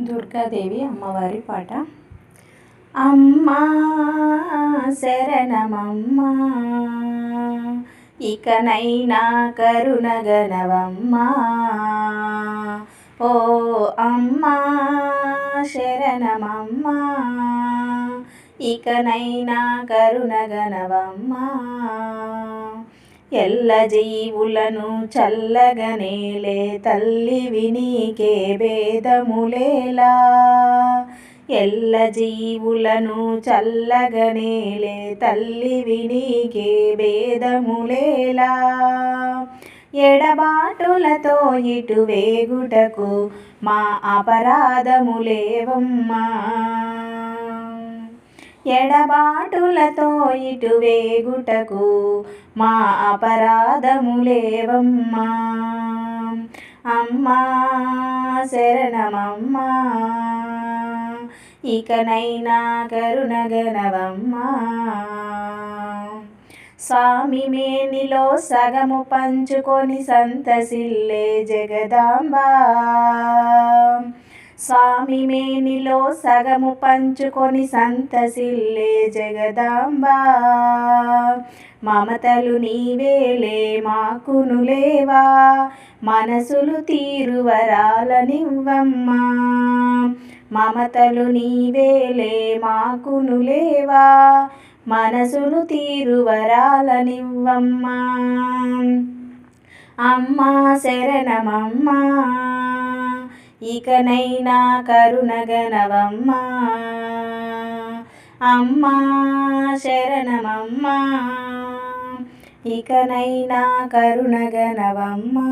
దుర్గాదేవి అమ్మవారి పాట. అమ్మా శరణమమ్మా ఇకనైనా కరుణగనవమ్మా ఓ అమ్మా శరణమమ్మా ఇకనైనా కరుణగనవమ్మా ఎల్ల జీవులను చల్లగనేలే తల్లి నీకే భేదములేలా. ఎల్ల జీవులను చల్లగనేలే తల్లి నీకే భేదములేలా. ఎడబాటులతో ఇటు వేగుటకు మా అపరాధములేవమ్మా. ఎడబాటులతో ఇటు వేగుటకు మా అపరాధములేవమ్మా అమ్మా శరణమమ్మా. ఇకనైనా కరుణగనవమ్మా స్వామి మేనిలో సగము పంచుకొని సంతసిల్లే జగదాంబా. స్వామి మేనిలో సగము పంచుకొని సంతసిల్లే జగదాంబ. మమతలు నీవేలే మాకును లేవా? మనసులు తీరువరాలనివ్వమ్మా. మమతలు నీవేలే మాకును లేవా? మనసులు తీరువరాలనివ్వమ్మా. అమ్మా శరణమమ్మా. ఇకనైనా కరుణగనవమ్మా అమ్మా శరణమమ్మా. ఇకనైనా కరుణగనవమ్మా